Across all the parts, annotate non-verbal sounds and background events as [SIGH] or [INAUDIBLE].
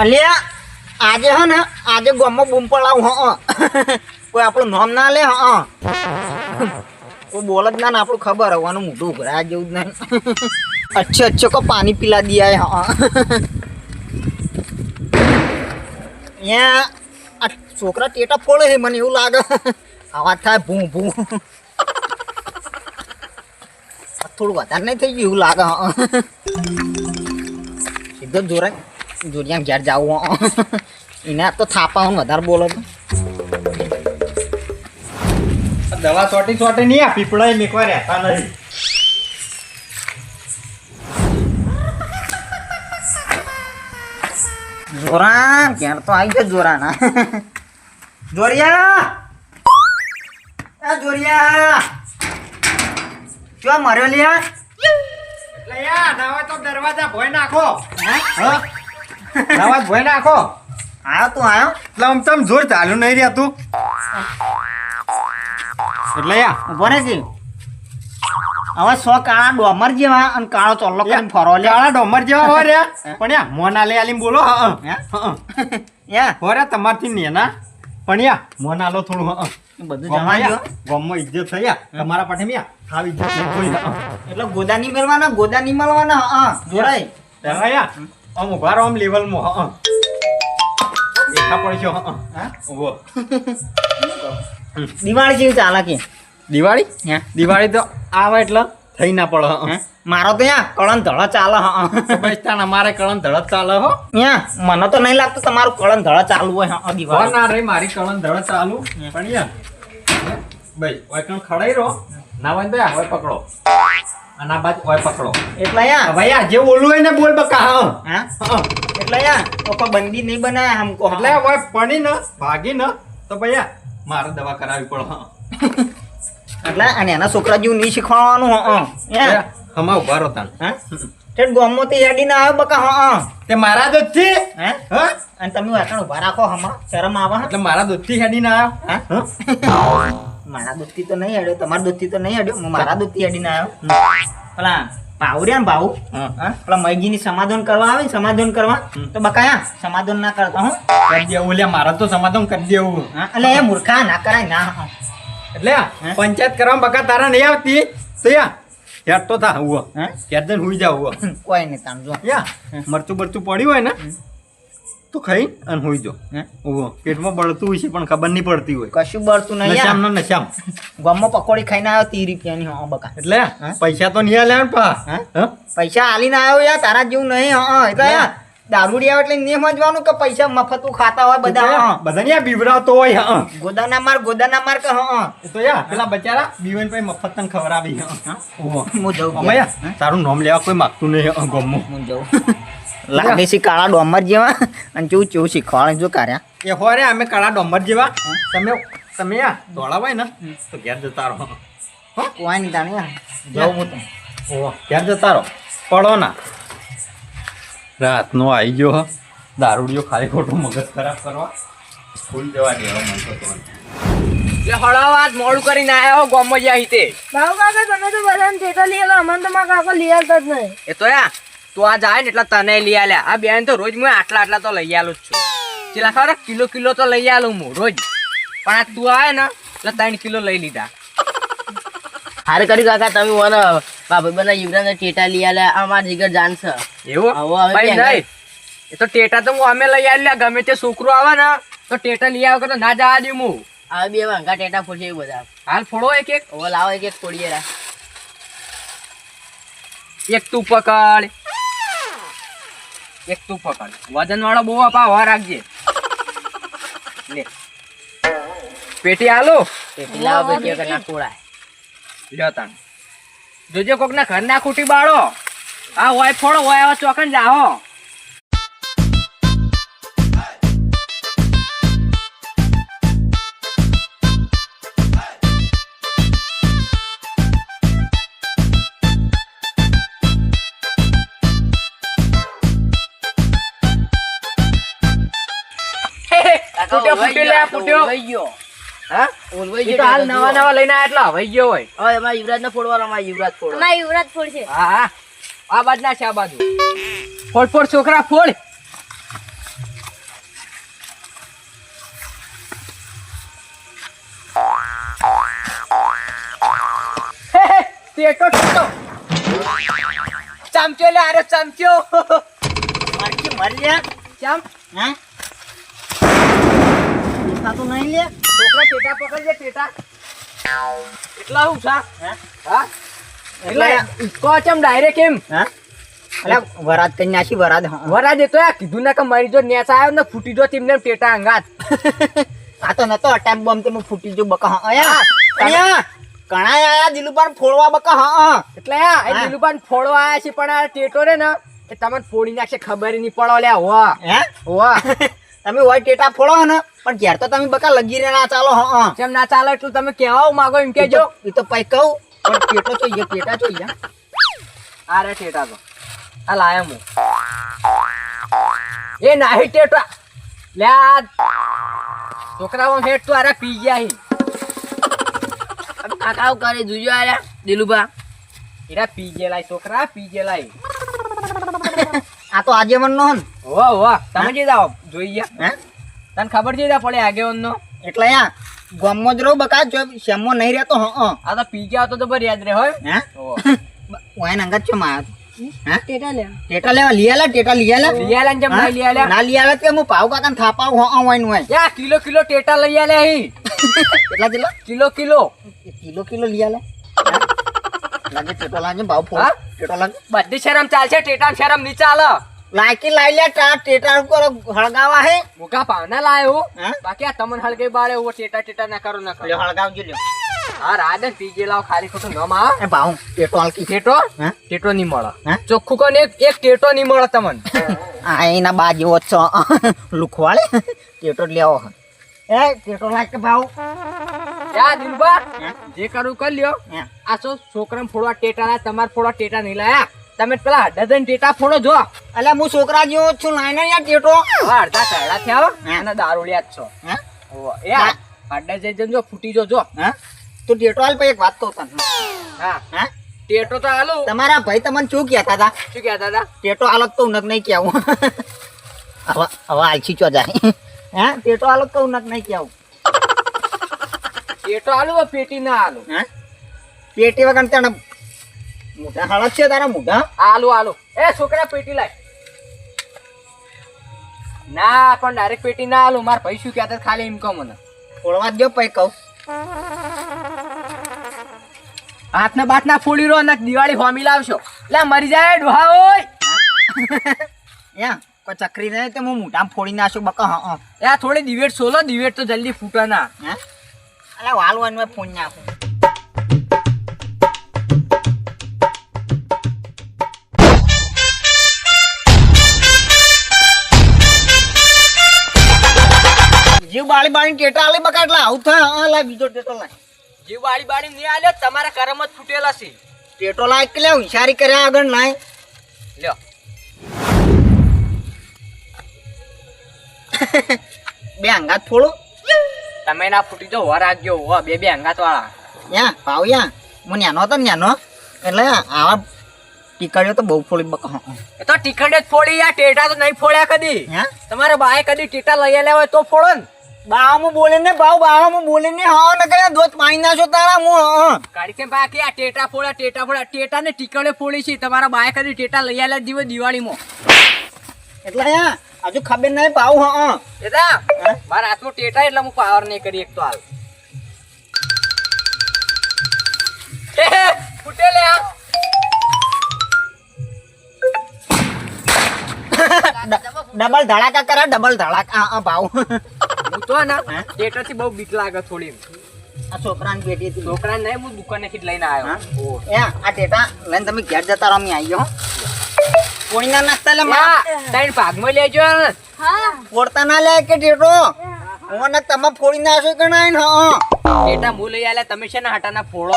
અલ્યા, આજે હે ને, આજે ગામમાં બૂમ પડાવું હ કોઈ આપણું નામ ના લે, હ કોઈ બોલ જ ના આપણું ખબર હોવાનું મોઢું ઉઘરા જેવું જ નહીં. અચ્છે અચ્છે કો પાણી પીલા દિયા હ અહીંયા, આ છોકરા ટેટા ફોડે છે, મને એવું લાગે. આવા થાય ભૂ ભૂ. થોડું વધારે નહીં થઈ ગયું એવું લાગે સીધો જોરા જોડિયા ઘેર જાવું એને આ તો થાપા હું વધારે બોલો તો દવા ચોટી ચોટી નહીં આ પીપળા મેકવા રહેતા નહીં. જોરાન ક્યાં તો આવી ગયો જોરાના જોરિયા! આ જોરિયા! ક્યાં મર્યો લ્યા? એટલે યાર નવા તો દરવાજા ભોય નાખો. હે? હા નવા ભોય નાખો. આયો તું આયો? એટલે આમ તમ જોર ચાલુ નહીં રહેતું એટલે યા. ઊભો છે. હવે સો કાળા ડોમર જેવા અને કાળો ચોલ્લો કરીને ફરો લે. કાળા ડોમર જેવા હોય રે [LAUGHS] પણ યા મોના લે આલી બોલો હા હે? હા [LAUGHS] યા. હોરે તમારથી નેના. પણ યા મોના લો થોડું હા બધું જમા ગયો. ગમમાં ઇજ્જત થઈ યા. તમારા પાઠે યા ખાવ ઇજ્જત એટલે ગોદા નહીં મેળવાના ગોદા નહીં મળવાના હા જોડાય. યા આમ ઊભા રહો આમ લેવલમાં હા એકા પડશો હા હા. ઊભો દિવાળી જેવી ચાલે કે દિવાળી? હે? દિવાળી તો આવે એટલે થઈ ના પડે હે? મારો તો યા કળણ ધળ ચાલે હા પૈસા અમારે કળણ ધળ ચાલે હો. યા મને તો નહીં લાગતું તમારું કળણ ધળ ચાલુ હોય હા દિવાળી. ના રે મારી કળણ ધળ ચાલુ. પણ યા ભાઈ ઓય કણ ખડાઈ રહો. ના હોય તો યાર પકડો. અને આ બાજુ ઓય પકડો. એટલે યા ભૈયા જે ઓલું હોય ને બોલ બકા હા. એટલે યા તો બંદી નહીં બનાયા હમકો એટલે ઓય પડી ન ભાગી ન તો ભાઈ યાર મારે દવા કરાવી પડે [LAUGHS] એટલે અને એના છોકરા જેવું નહીં યા હમા ઊભા રહો તાન હા? ઠેઠ ગામમાંથી હેડીને આવ્યો બકા હા તે મારા દૂધથી હે? અને તમે વાટણ ઊભા રાખો હમા શરમ આવે? એટલે મારા દૂધથી હેડીને આવ્યો હા? હા? મારા દૂધથી તો નહીં હેડ્યો તમારા દૂધથી તો નહીં હેડ્યો. હું મારા દૂધથી હેડીને આવ્યો. પેલા ભાવર્યા ભાવ હા. હા? પેલા મૈગીની સમાધાન કરવા આવે ને સમાધાન કરવા. તો બકાયા સમાધાન ના કરતા હું? કરી દેવું મારા તો સમાધાન કરી દેવું. હા? એટલે એ મૂર્ખા ના કરાય ના. એટલે પંચાયત કરવા બકા તારા નહીં આવતી? તો યા. યાર તો થા હુઓ હે? યાર જઈને હુઈ જાવ હુઓ [LAUGHS] કોઈ નહીં તાણ જો. યા મરચું બરચું પડ્યું હોય ને તો ખાઈ અને હુઈ જો હે? હુઓ પેટમાં બળતું હોય છે પણ ખબર નહીં પડતી હોય. કશું બળતું નહીં નશામ. ને નશામ. ગામમાં પકોડી ખાઈને આવ્યો ત્રીસ રૂપિયાની હા બકા. એટલે પૈસા તો નહીં આલ્યા ને પા? પૈસા આલીને આવ્યો યાર તારા જેવું નહીં હા એટલે ના. યાર દારૂડી આવે એટલે નહીં સમજવાનું કે પૈસા મફતું ખાતા હોય બધા બધા ને હોય હા. ગોદાના માર ગોદાના માર કે હા. તો યા પેલા બચારા બીવન ભાઈ મફત તને ખવડાવી હા. હું. જઉં. અમે તારું નામ લેવા કોઈ માગતું નહીં હા, ગમો. હું જઉં. [LAUGHS] લાગે છે કાળા ડોમર જેવા અને જો ચેવું શીખવાડે જો કાર્યા એ રે અમે કાળા ડોમર જેવા. તમે તમે યાર દોડાવાય ને તો ઘેર જતા રહો. કોઈ નહીં તાણે જવું હું ઘેર જતા રહો. પડો ના. રાતનો આવી ગયો દારૂડિયો ખાલી ખોટું મગજ ખરાબ કરવા. સ્કૂલ જવા દેવા મન તો હળાવાત મોડું કરીને આયા હો ગામમાં જ્યાં હિતે બાબુ કાકા તમે તો બધાને ઠેકા લઈ આલો અમને તો મારા કાકો લઈ આલતા જ નહીં. એ તો યા તું આ જાય ને એટલે તને લઈ આલ્યા. આ બેન તો રોજ હું આટલા આટલા તો લઈ આલું જ છું. ચેલા ખબર કિલો કિલો તો લઈ આલું હું રોજ. પણ આ તું આવે ને એટલે ત્રણ કિલો લઈ લીધા. હારે કરી કાકા તમે મને. બાપા બના યુવરાજ ટેટા લઈ આલ્યા. અમાર જીગર જાન છે. એવું? હવે નહીં. એ તો ટેટા તો હું અમે લઈ આલ્યા. ગમે તે છોકરો આવે ને તો ટેટા લઈ આવે તો ના જવા દઉં હું. આ બે વાંગા ટેટા ફોડશે એ બધા. હાલ ફોડો એક એક. હવે લાવો એક એક ફોડીએ રા. એક તું પકડ. એક તું પકડ. વજન વાળો બહુ આપા હવા રાખજે. લે. પેટી આલો પેટી લાવો પેટી વગર ના લ્યો જોજે કોક ના ઘર ના ખૂટી બાળો. આ હોય ફોડો હોય આવા ચોકન જાહો. ફૂટ્યો ફૂટ્યો લે ફૂટ્યો. હા? હાલ નવા નવા લઈને આયા એટલે ગયો હોય. હવે એમાં યુવરાજ ને ફોડવાનો યુવરાજ ફોડ. માં યુવરાજ ફોડ છે. હા આ બાજુ ના છે ફોડ ફોડ છોકરા ફોડ. ચમક્યો લે આરો ચમક્યો મરકી મર હા? ટેટા તો નહીં લે. છોકરા ટેટા પકડજે પેટા. એટલા હું છા? હા? હા? એટલે કો ચમ ડાયરેક્ટ એમ? હા? અલ્યા વરાદ કરી નાખી વરાદ હા. વરા દેતો આ કીધું ને કે મારી જો નેસ આવ્યો ને ફૂટી જો તેમને ટેટા અંગાત. [LAUGHS] આ તો નતો અટેમ્પ બોમ્બ તે હું ફૂટી જો બકા હા અયા અયા કણા આયા દિલુબાન ફોડવા બકા હા હા. એટલે આ એ હા. દિલુબાન ફોડવા આયા છે પણ આ ટેટો રે ને એ તમને ફોડી નાખશે ખબર નહીં પડો લ્યા હો. હે? હોવા [LAUGHS] તમે હોય ટેટા ફોડો ને પણ ઘેર તો તમે બકા લગી રહ્યા ના ચાલો હા જેમ ના ચાલે એટલું તમે કહેવા માંગો એમ કેજો એ તો પૈ કહું પણ ટેટો જોઈએ ટેટા જોઈએ આ રે ટેટા તો. આ લાયા હું એ નાહી ટેટા. લે આ છોકરાઓ હેઠ તો આરે પી ગયા હી. કાકાઓ કરે જોજો આલ્યા દિલુભા. એરા પી ગયેલા છોકરા પી ગયેલા. આ તો આજે મન નો. હન હો વાહ તમે જે જાઓ જોઈ ગયા. હે? તને ખબર છે જા પડે આગેવાન નો એટલે યા ગામમાં જ રહું બકા જો શ્યામમાં નહીં રહેતો હ હા. આ તો પી ગયા તો તો બર યાદ રહે હોય? હે. ઓય નંગત છો માં હે? ટેટા લે ટેટા લેવા લીયાલા ટેટા લીયાલા લઈ જમ ને જેમ ના લીયાલા કે હું પાવ કાકા થાપાવ હા હોય હોય યા કિલો કિલો ટેટા લઈ આલે હી. કેટલા kilo kilo. Kilo kilo kilo લીયાલા લાગે ટેટા લાગે ભાવ ફોડ ટેટા લાગે. બધી શરમ ચાલશે ટેટા શરમ નહીં ચાલે. લાયકી લાઈ લે ટા ટેટા ઉપર હળગાવા હે. મુકા પાવના લાયો બાકી આ તમને હળગે બાળે ઓ ટેટા ટેટા ના કરો ના કરો. હળગાવ હળગાવજો લ્યો હા રાધે પીજે લાવ ખાલી ખોટું ન માં એ ભાવ ટેટો હલકી ટેટો? ટેટો ની મળે. ચોખ્ખું કોને એક એક ટેટો ની મળે તમને. આ એના બાજુ છો. લુખવાળે. ટેટો લેવો હે. એ ટેટો લાગે ભાવ? યા દિલબા? જે કરું કરી લ્યો. આ છો છોકરાને ફોડવા ટેટા ના તમારે ફોડવા ટેટા નહીં લાયા. તમે પેલા ડઝન ટેટા ફોડો જો એટલે હું છોકરા જેવો છું લાઈને યાર ટેટો અડધા કયડા થયા. અને દારૂડિયા જ છો. હે. એ અડધા જઈ જો ફૂટી જો જો હે? તું ટેટો હાલ પછી એક વાત કહું તને. હા. હે? ટેટો તો હાલો તમારા ભાઈ તમને શું કહેતા હતા? શું કહેતા હતા? ટેટો હાલત તો ઉનક નહીં કહેવું હવે હવે આલસી ચો જાય. હે? ટેટો હાલત તો ઉનક નહીં કહેવું ટેટો હાલો પેટી ના હાલો હે? પેટી વગર તને મોઢા હળદ છે તારા મોઢા? આલો આલો એ છોકરા પેટી લાય. ના પણ ડાયરેક્ટ પેટી ના આલો માર ભાઈ શું કહેતા ખાલી એમ કહો મને. ફોડવા જ પૈ કહું. હાથના બાટના ફોડી રહો ને દિવાળી હોમી લાવશો. એટલે મરી જાય ડોહા ઓય. યા કોઈ ચકરી નહીં તો હું મોઢામાં ફોડી નાખશું બકા હા હા. એ થોડી દિવેટ સોલો દિવેટ તો જલ્દી ફૂટે ના હે? અલા વાલવાનું વાન ફોન નાખું. બાળી બાળી ટેટા આલે બકા એટલે આવું થા હા લા બીજો ટેટો લાય. જે વાળી બાળી નહીં આલે તમારા કરમ જ ફૂટેલા છે. ટેટો લાય કે લે હોશિયારી કર્યા આગળ નાય લ્યો. બે અંગાત ફોડો. તમે ના ફૂટી જો વર રાખજો હો બે બે અંગાત વાળા યા પાવ યા. હું ન્યાનો હતો ન્યાનો. એટલે આવા ટીકડીઓ તો બહુ ફોડી બકા હા એ તો ટીકડે જ ફોડી યા ટેટા તો નહીં ફોડ્યા કદી. હે તમારા બાએ કદી ટેટા લઈ લેવા હોય તો ફોડો ને. બાવામાં બોલે ને ભાવ બાવામાં બોલે ને હા ન કરે દોત પાણી નાખો તારા હું કાઢી કે બાકી આ ટેટા ફોડા ટેટા ફોડા ટેટા ને ટીકડે ફોડી છે. તમારા બાય કરી ટેટા લઈ આલ્યા જીવો દિવાળીમાં. એટલે આ હજુ ખબર નહીં ભાવ હા એદા મારા હાથમાં ટેટા એટલે હું પાવર નહીં કરી એક તો હાલ. હે, હે, ફૂટે લે આ. ડબલ ધડાકા કરા ડબલ ધડાકા હા ભાવ હું તો ના થિયેટરથી બહુ બીક લાગે થોડી. આ છોકરાની બેટી હતી. છોકરા નહીં હું દુકાનેથી જ લઈને હા? આવ્યો આ ટેટા લઈને તમે ઘેર જતા રહો અમે આવી ગયો. પોણીના નાસ્તા લે માં ભાગમાં લેજો હા. ફોડતા ના લે કે ટેટો? મને તમે ફોડી નાખો કે ને હા? ટેટા હું લઈ તમે છે ને હાટાના ફોડો.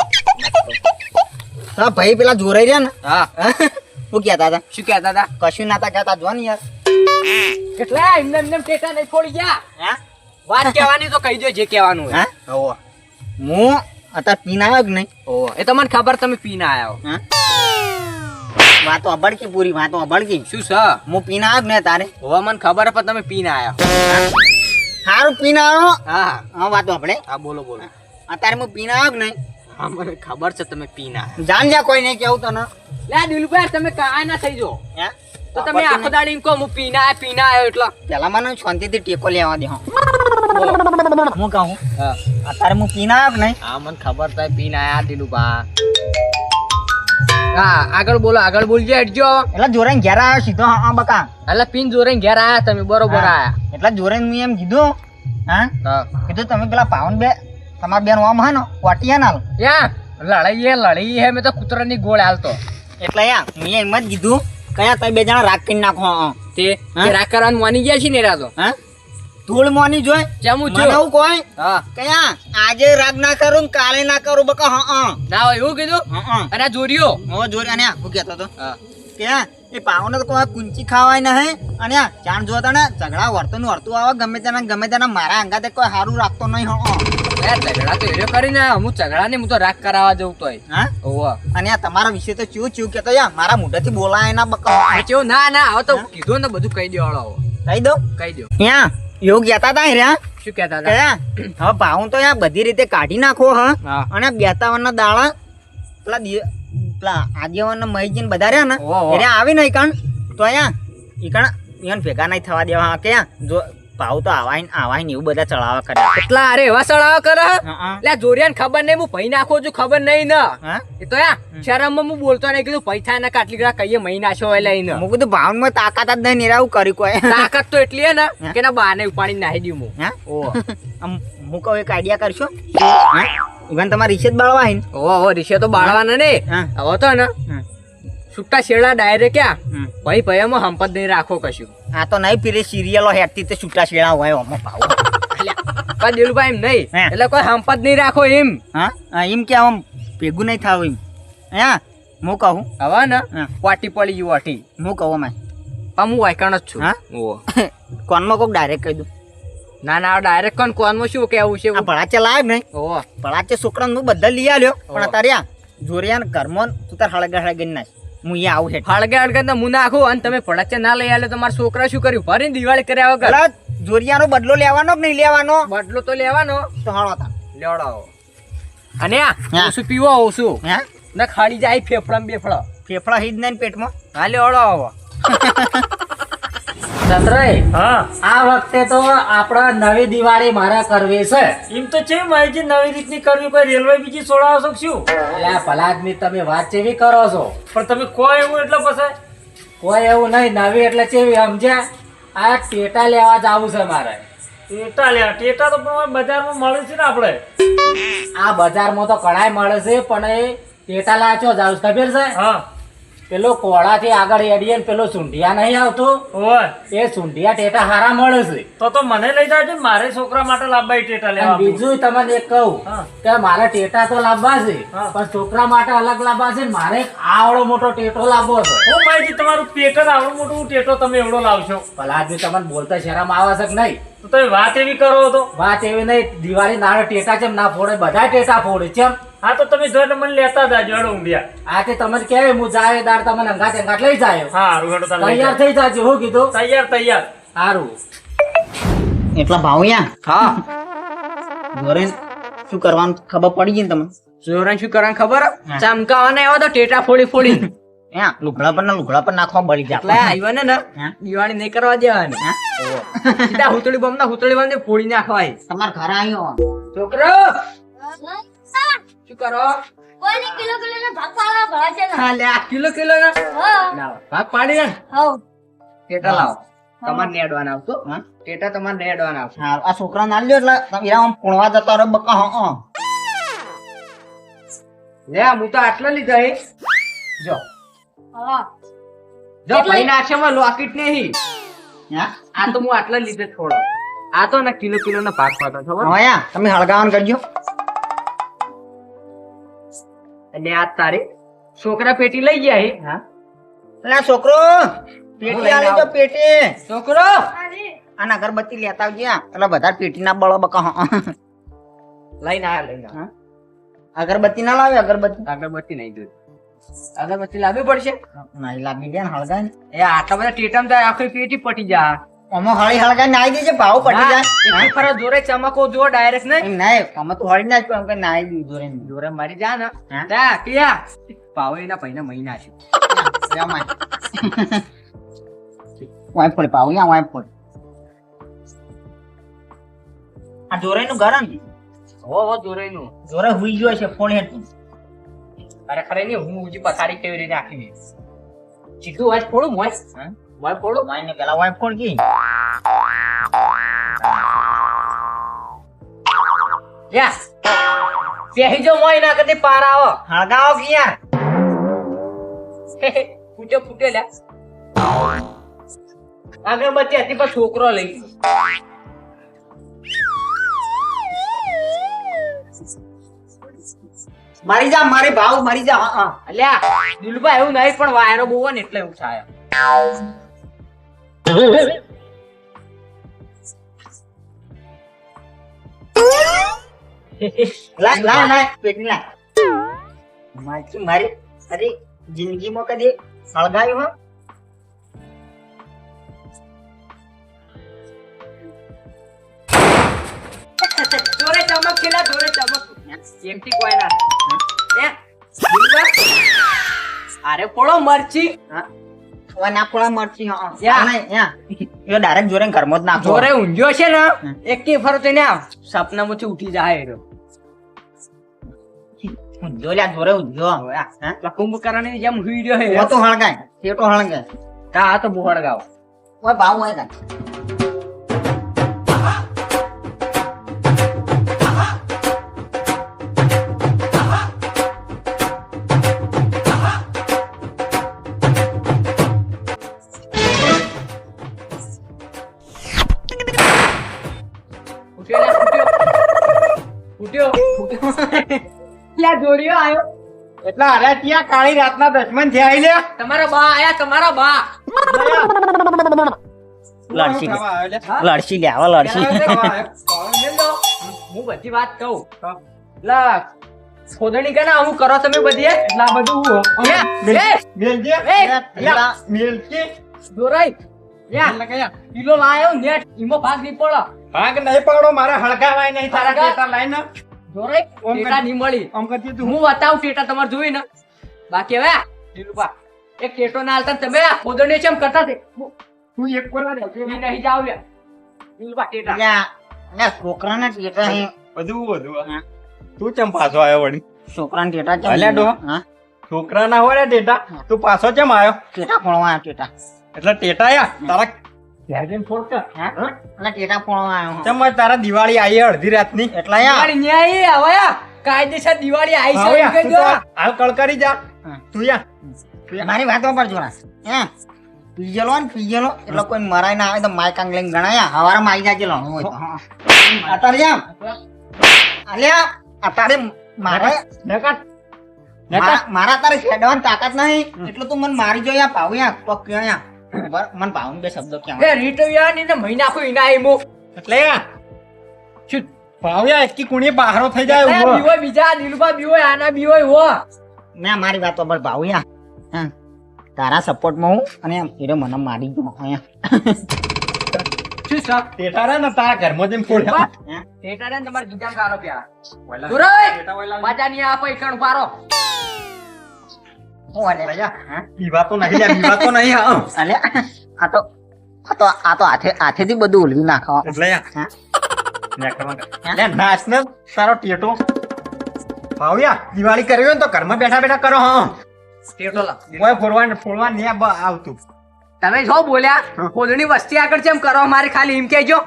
હા ભાઈ પેલા જોરાઈ રહ્યા ને? હા. હું. કહેતા હતા? શું કહેતા હતા? કશું નાતા કહેતા જો ને યાર. કેટલા એમને એમને ટેટા નહીં ફોડી ગયા. હે? વાત કહેવાની તો કહી દો જે કહેવાનું હોય. ઓવો હું અત્યારે પીને આવ્યો કે નહીં? ઓવો એ તો મને ખબર તમે પીને આવ્યો હો. હે? વાતો અબડકી પૂરી વાતો અબડકી શું છે? હું પીને આવ્યો ને તારે? હોવા મને ખબર પણ તમે પીને આવ્યો સારું પીને આવ્યો? હા હા. વાતો આપણે. હા બોલો બોલો. અત્યારે હું પીને આવ્યો કે નહીં? હા મને ખબર છે તમે પીના જાણ જા કોઈ નહીં કેવું તને લે દિલભાઈ તમે કાંઈ ના થઈ જો હે? તો તમે આખો દાડી કહો હું પીના આયો, પીના આવ્યો એટલે. પેલા મને શાંતિથી ટેકો લેવા દે હો. હું કહું અત્યારે હું પીના આવ્યો નહીં? હા મને ખબર થાય પીના આયા બા. હા આગળ બોલો આગળ બોલજો હેડજો. એટલે જોરે ઘેર આવ્યો સીધો હા બકા. એટલે પીન જોરે ઘેર આયા તમે બરોબર. આયા. એટલે જોરે હું એમ કીધું હા કીધું તમે પેલા પાવન બે તમારા બેન આમ હે ને વાટિયા ના યા લડાઈ હે લડાઈ હે મેં તો કૂતરાની ગોળ હાલતો એટલે યા મેં એમ જ કીધું કયા તમે બે જણા રાગ કરી નાખો. તે? રાગ કરવાનું માની ગયા છે ને રાજો હા? ધૂળ મોની જોઈ ચમુ છું એવું કોઈ? હા. કયા? આજે રાગ ના કરું કાલે ના કરું બકા હા ના હોય એવું કીધું? હા અને જોરિયો? હો જોરી અને હું કહેતો તો હા. કે આ, એ પાવને તો કોઈ કુંચી ખાવાય નહીં અને જાણ જોતા ને ઝઘડા વર્તન વર્તું આવે ગમે તેના ગમે તેના મારા અંગાતે કોઈ સારું રાખતો નહીં હા. ઝઘડા તો એર્યો કરીને હું? ઝઘડા ને હું તો રાગ કરાવવા જવું તોય હા ઓવા અને આ તમારા વિશે તો ચિયું ચિયું કેતો યા મારા મોઢેથી બોલાય ના બકા. ના ના હવે તો કીધું ને બધું કહી દેવાળો કહી દો કહી દો યા યોગ કહેતા હતા રહ્યા શું કહેતા હતા હવે ભાવું તો યા બધી રીતે કાઢી નાખો હા? અને બેતાવનના દાળા પેલા પેલા આદ્યવન મહીજીન બધા રહ્યા ને. એને આવી નહીં કણ તો અહીંયા ઈ કણ ઈવન ભેગા નહીં થવા દેવા કે જો ભાવ તો આવાય આવાય ને એવું બધા ચડાવા કરે. એટલા અરે એવા ચડાવા કરે. એટલે જોરિયાને ખબર નહીં હું ભાઈ નાખો છું ખબર નહીં ને. એ તો યા શરમમાં હું બોલતો નહીં કીધું પૈસા ના કાટલી ગળા કહીએ મહી છો એટલે લઈને. હું કીધું ભાવનમાં તાકાત જ નહીં નિરાવું કર્યું કોઈ. તાકાત તો એટલી હે ને કે ના બાને ઉપાડી નાહી દઉં હું. હા? ઓ હું કહું એક આઈડિયા કરશો? ઈવન તમારે રિશેદ બાળવા હે? ઓ ઓ રીશે તો બાળવાના ને હવે તો ને છૂટા શેડા ડાયરેક્ટ ક્યાં. ભાઈ ભાઈ એમાં હંપત નહીં રાખો કશું. આ તો નહીં પીરે સિરિયલો હેઠતી તે છૂટા શેડા હોય ઓમાં ભાવ. પણ દિલુભાઈ એમ નહીં. હા. એટલે કોઈ હંપત નહીં રાખો એમ. હા? એમ કે આમ ભેગું નહીં થાવ એમ. હા? હું કહું. હવે ને. વાટી પડી ગયું વાટી. હું કહું મેં પણ હું વાયકણ જ છું. હા? ઓ [LAUGHS] કોનમાં કોક ડાયરેક્ટ કહી દઉં. ના ના ડાયરેક્ટ કોણ? કોનમાં શું કેવું છે આ ભળાચે લાવ નહીં. ઓ ભળાચે છોકરાને હું બધા લઈ આવ્યો પણ તારે જોરિયાને ઘરમાં તું તાર હળગા હળગી નાખ. હું અહીંયા આવું હેઠ હળગે હળગે તો હું નાખું અને તમે ભડાચે ના લઈ આવે તો મારા છોકરા શું કર્યું? ફરી દિવાળી કર્યા વગર. જોરિયાનો બદલો લેવાનો કે નહીં લેવાનો? બદલો તો લેવાનો. તો હળો તા લેવડાવો. અને. ઓછું પીવો ઓછું હે? ને ખાડી જાય ફેફડા બેફડા. ફેફડા હિજ નહીં પેટમાં? હા લેવડાવો [LAUGHS] હા. આ વખતે તો આપણા નવી દિવાળી મારા કરવી છે. એમ તો છે માહિતી નવી રીતની કરવી કોઈ રેલવે બીજી છોડાવશો શું? એટલે ભલા આદમી તમે વાત ચેવી કરો છો. પણ તમે કોઈ એવું એટલે પછી? કોઈ એવું નહીં નવી એટલે ચેવી સમજ્યા? આ ટેટા લેવા જવું છે મારે. ટેટા લેવા ટેટા તો પણ બજારમાં મળે છે ને આપણે. આ બજારમાં તો કડાઈ મળે છે પણ એ ટેટા લાચો જાવ ખબર છે? હા. પેલો કોળાથી આગળ એડીએ પેલો સુંઢિયા નહીં આવતું? એ સુંઢિયા ટેટા હારા મળે છે. તો તો મને લઈ જાજો મારે છોકરા માટે લાવવા ટેટા લેવા બીજું તમને એક કહું કે મારે ટેટા તો લાંબા છે. પણ છોકરા માટે અલગ લાંબા છે મારે આવડો મોટો ટેટો લાવવો છે. ઓ ભાઈજી તમારું પેટ આવડો આવડું મોટું ટેટો તમે એવડો લાવશો. ભલા આદમી તમને બોલતા શરમ આવે છે કે નહીં? તો તમે વાત એવી કરો તો. વાત એવી નહીં દિવાળી નાના ટેટા છે ના ફોડે બધા ટેટા ફોડે છે હા તો તમે જોઈને મને લેતા જાજો હેડો ઊંધિયા આ તે તમને કહેવાય હું જાય દાર તમને અંગાત અંગાત લઈ જાય. હા હેડો તાર તૈયાર. થઈ જાજો હું કીધું. તૈયાર તૈયાર. સારું એટલા ભાવયા હા. જોરે શું કરવાનું ખબર પડી ગઈ તમે તમને? જોરાન શું કરવાનું ખબર? હા. ચમકાવાના એવા તો ટેટા ફોડી ફોડી. [LAUGHS] લુગડા પર ના લુગડા પર નાખવા બળી એટલે જાય આવ્યો ને ને દિવાળી નહીં કરવા દેવાની. હા? સીધા હુતળી બોમ ના હુતળી બોમ ફોડી નાખવાય. તમાર ઘરે આવ્યો છોકરો! શું કરો? કોઈ કિલો કિલો ના ભાગ પાડવા ભળા છે ને? હા લે કિલો કિલો ના? ભાગ પાડી ને હવ. ટેટા લાવો. તમારે નેડવાના આવતો હા? ટેટા તમારે નેડવાના આવશે. હા આ છોકરા ના લ્યો એટલે તમે આમ પૂણવા જતા રહો બકા હા હા. લે હું તો આટલો લીધા હે. જો. હા. જો ભાઈ નાખશે લોકિટ નહીં. હા? આ તો હું આટલા લીધે થોડો. આ તો ના કિલો કિલો ના ભાગ પાડો ખબર હા. તમે હળગાવન કરજો. અને આ તારે છોકરા પેટી લઈ ગયા હે? હા. એટલે છોકરો પેટી આલે તો પેટી. છોકરો! અને અગરબત્તી લેતા આવજે એટલે બધા પેટી ના બળો બકા હા. લઈને આયા લઈને હા. અગરબત્તી ના લાવે અગરબત્તી? અગરબત્તી નહીં દૂધ અગરબત્તી લાવવી પડશે? નહીં લાગી ગયા ને. હળગાય એ આટલા બધા ટેટમ તો આખી પેટી પટી જા અમો હળી હળગાઈ નાઈ દેજે ભાવ પટી જાય. એક ફરા જોરે ચમકો જો ડાયરેક્ટ ને નહીં અમે તો હળી ના જ પણ નાઈ દી જોરે જોરે મારી જા ને. તા કિયા પાવે એના પૈના મહિના છે વાય પડે પાવ યા વાય પડે આ જોરે નું ગરમ? હો હો જોરે નું જોરે હુઈ ગયો છે ફોન હેઠું ખરેખર એની હું ઉજી પથારી કેવી રીતે નાખી સીધું વાજ ફોડું મોય મોય ફોડું? મોય ને પેલા વાય ફોડ કી. યસ. પેહી જો મોય ના કદી પાર આવો. હળગાવો કી ફૂટે ફૂટે લ્યા. લે અગરબત્તી હતી પણ છોકરો લઈ ગયો. મારી જા મારી ભાવ મારી જા હા અલ્યા દિલબા એવું નહીં પણ વાયરો બહુ ને એટલે એવું થાય. પેટની મારી મારી અરે જિંદગીમાં કદી હળગાયું હો? ચમક ખેલા જોરે ચમક. એમથી કોઈ ના અરે પોળો મરચી. ના પોળા મરચી હા યા. યા યા એ ડાયરેક્ટ જોરે ઘરમાં જ નાખો. જોરે ઊંઘ્યો છે ને એક કે ફરો તેને સપનામાંથી ઉઠી જાય એરો જો લ્યા જોરે ઉજો હા કુંભકર્ણની જેમ હુઈ રહ્યો હે તો હળગાય તે તો હળગાય તા તો ઓય ભાવ હોય કાંઈ. એટલા અરે ત્યાં કાળી રાતના દસમન થયા લે. તમારા બા આયા તમારા બા. લડશી. લડશી લે આવા લડશી. હું બધી વાત કહું. લા ખોદણી કે હું કરો તમે બધી એટલા બધું મેલજે મેલજે. દોરાઈ કિલો લાયો નેટ. ઈમો ભાગ નહીં પડો. ભાગ નહીં પડો મારે હળગાવાય નહીં તારા ટેટા લાઈને. જોરાઈ ટેટા નહીં મળી. આમ કરતી તું. હું બતાવું ટેટા તમારે જોઈ ને. બાકી હવે દિલુબા એક ટેટો ના હાલતા તમે આ ચેમ કરતા તે? તું એક કોરા દે એ નહીં જાવ યાર દિલુબા ટેટા. લ્યા લ્યા છોકરાના ટેટા હે. બધું બધું તું ચમ પાછો આવ્યો વળી? છોકરાના ટેટા ચમ અલ્યા ડોહા. હા. છોકરા ના હોય ને ટેટા તું પાછો ચમ આવ્યો ટેટા ફોડવા આવ્યો ટેટા. એટલે ટેટા યા તારા ઘેર જઈને કર. હા અને ટેટા ફોડવા આવ્યો? ચમ તારા દિવાળી આવી અડધી રાતની? એટલા યા દિવાળી ન્યાય હવે આ કાયદેસર દિવાળી આવી છે યા, એમ તું તો કહેજો. હાલ કળકરી જા. તું યા. મારી વાતો પર જોરા. હે? પીજેલો ને પીજેલો એટલે કોઈ મરાય ના આવે તો માય કાંગ લઈને ગણાયા હવારમાં આવી જાજે લણું હોય તો. અત્યારે જામ અલ્યા અત્યારે મારે તારે તાકાત નહીં. એટલે તું મને મારી જોયા પાવ યા તો ક્યાં બર મને પાવ બે શબ્દો ક્યાં એ રીટવ્યા ની મહિના કોઈ ના આઈમો એટલે શું ભાવ્યા એકી કુણી બહારો થઈ જાય ઊભો. બીવો બીજા દિલબા બીવો આના બીવો હો. મેં મારી વાત પર ભાવ્યા હા તારા સપોર્ટમાં હું અને હીરો મને મારી ગયો અહીંયા. શું ટેટા ને તારા ઘરમાં જઈને ને તમારે ગીજામ ગાળો પ્યાર ઓલા. ઓલા. બાજા ની. આપો એકણ પારો હું અલે હા નહીં લ્યા, પીવા નહીં હા. અલે આ તો આ તો આ તો હાથે હાથેથી બધું ઉલવી નાખવા એટલે યા. હા? નેકળવા કર. લે, નાચ તારો ટેટો. ભાવ્યા દિવાળી કરવી હોય ને તો ઘરમાં બેઠા બેઠા કરો હા. ટેટો લા. કોઈ ફોરવા ફોરવા નહીં આવતું. તમે જો બોલ્યા કોદણી વસ્તી આગળ જેમ કરો મારે ખાલી એમ કહેજો.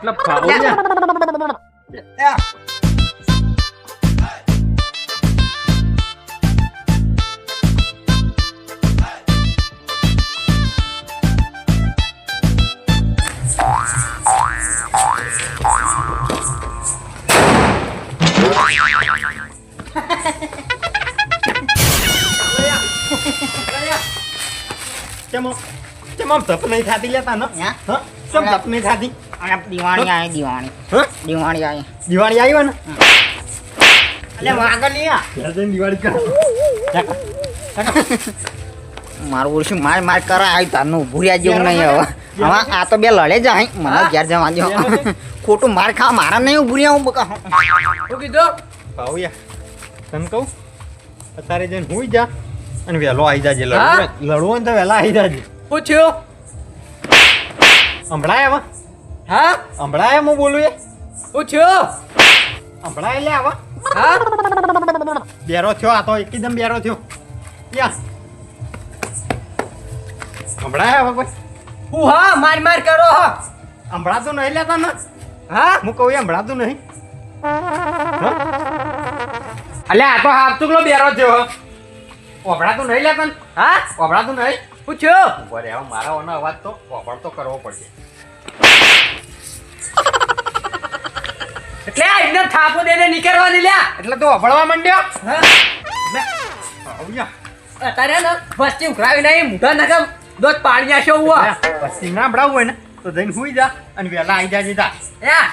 કેમ કેમ આમ ધપ નહીં થાતી લેતા ને હા? હા કેમ ધપ નહીં થાતી અને દિવાળી આવી દિવાળી હા દિવાળી આવી દિવાળી આવી ને એટલે. દિવાળી કરો મારું ઓળશું માર માર કરા આવી તારનું ભૂર્યા જેવું નહીં હવે હવે આ તો બે લડે જાય મને ઘેર જવા દો ખોટું માર ખા મારા નહીં ઉભું રહ્યા હું બકા શું કીધું ભાવ્યા તને કહું અત્યારે જઈને હું જા અને વહેલો આવી જાજે. લડવું લડવું તો વહેલા આવી જાજે. પૂછ્યું હમણાં આવા હા? હમણાં હું બોલું એ? પૂછ્યું હમણાં એટલે આવા હા? બેરો થયો આ તો એકદમ બેરો થયો. યા. હમણાં આવા કોઈ. હું હા માર માર કરો હા. હમણાં તો નહીં લેતા ને હા? હું કહું હંભળાતું હમણાં તો નહીં. અલ્યા આ તો હાથુકલો બેરો થયો ઓભળા તો નહીં લેતા હા? ઓભળા તો નહીં? પૂછ્યો બરે હવે મારા ઓનો અવાજ તો વપડ તો કરવો પડશે. એટલે આ એમને થાપો દઈને નીકળવાની લ્યા. એટલે તું ઓભળવા માંડ્યો. અત્યારે ને વસ્તી ઉઘરાવી નહીં મોઢા નકમ દોત પાણી જાશો હુઆ પછી ના હમણાં હોય ને તો જઈને હુઈ જા અને વહેલા આવી જાજે જા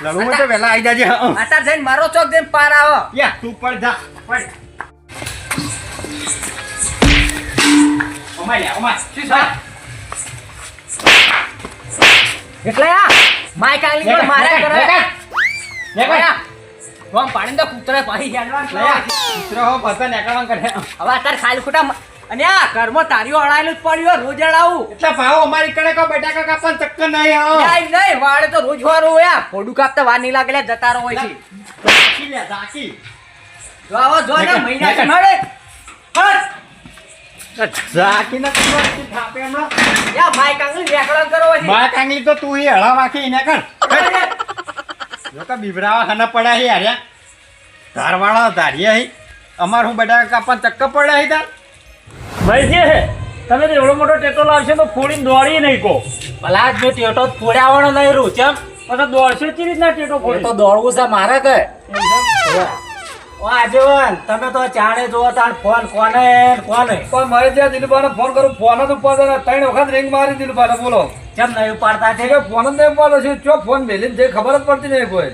લડવું તો વહેલા આવી જાજે. અત્યારે જઈને મારો ચોક જઈને પાર આવો. યા તું પણ જા. પણ અમાય લે અમાય શું છે એટલે આ માય કાંગલી પણ મારે કરે. યા ગોમ પાણી તો કૂતરે પાણી હેડવા કૂતરો હો પતંગ નીકળવા કરે. હવે અત્યારે ખાલી ખોટા અને આ ઘરમાં તારીઓ અડાયેલું જ પડ્યું હોય, રોજ અડાવું. એટલે ભાવ અમારી કડે કો બટાકા કાપવાનું ચક્કર નહીં આવો યાર, નહીં વાળે તો રોજ વાળું હોય. ફોડું કાપતા વાર નહીં લાગે લ્યા, જતા રહો અહીંથી. ઝાંકી લે ઝાંકી જો આવો જો ને નીકળ, મળે. હટ. કાંગલી તો તું એ હળા વાખી એને કર. જો કે ખાના પડ્યા હે યાર ધારવાળા ધારીએ હે. અમાર હું બધા કાપવાનું ચક્કર પડ્યા હી તાર. ભાઈ જે તમે એવડો મોટો ટેટો લાવશો તો ફોડીને દોડી નહીં કહો. ભલા જ મેં ટેટો ફોડાવાનો ફોડ્યા નહીં રૂચમ પછી દોડશો ચી રીતના ટેટો એ તો દોડવું છે મારે કે. આજેવન તમે તો ચાણે જોવો તાણ ફોન કોને કોને? પણ મારે ત્યાં દિલીપાને ફોન કરું ફોન જ ઉપાડે ને ત્રણ વખત રિંગ મારી દિલીપાને બોલો. કેમ નહીં ઉપાડતા છે કે ફોન જ નહીં ઉપાડે છે ચો ફોન મેલીને જે ખબર જ પડતી નહીં કોઈ.